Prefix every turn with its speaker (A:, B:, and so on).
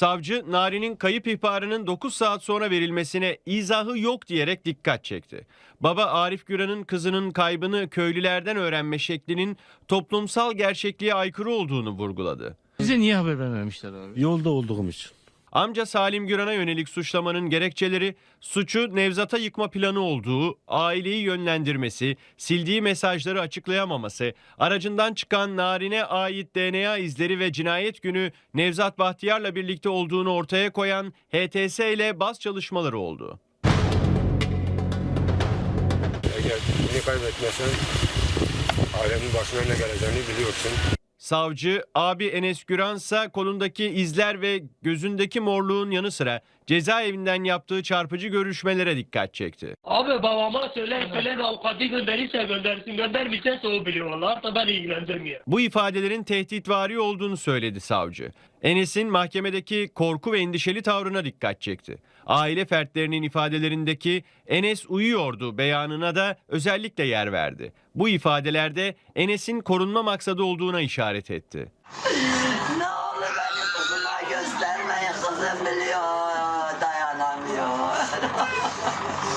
A: Savcı Nari'nin kayıp ihbarının 9 saat sonra verilmesine izahı yok diyerek dikkat çekti. Baba Arif Güran'ın kızının kaybını köylülerden öğrenme şeklinin toplumsal gerçekliğe aykırı olduğunu vurguladı.
B: Bize niye haber vermemişler abi?
C: Yolda olduğum için.
A: Amca Salim Güran'a yönelik suçlamanın gerekçeleri suçu Nevzat'a yıkma planı olduğu, aileyi yönlendirmesi, sildiği mesajları açıklayamaması, aracından çıkan Narin'e ait DNA izleri ve cinayet günü Nevzat Bahtiyar'la birlikte olduğunu ortaya koyan HTS ile baz çalışmaları oldu.
D: Eğer beni kaybetmezsen ailemin başına ne geleceğini biliyorsun.
A: Savcı abi Enes Güransa kolundaki izler ve gözündeki morluğun yanı sıra cezaevinden yaptığı çarpıcı görüşmelere dikkat çekti.
E: Abi babama söyle söyle de avukatı gönderirse göndersin. Göndermişse o biliyor. Allah da ben ilgilendirmiyor.
A: Bu ifadelerin tehditvari olduğunu söyledi savcı. Enes'in mahkemedeki korku ve endişeli tavrına dikkat çekti. Aile fertlerinin ifadelerindeki Enes uyuyordu beyanına da özellikle yer verdi. Bu ifadelerde Enes'in korunma maksadı olduğuna işaret etti.
F: Ne olur beni kızıma göstermeyin kızım biliyor ハハハ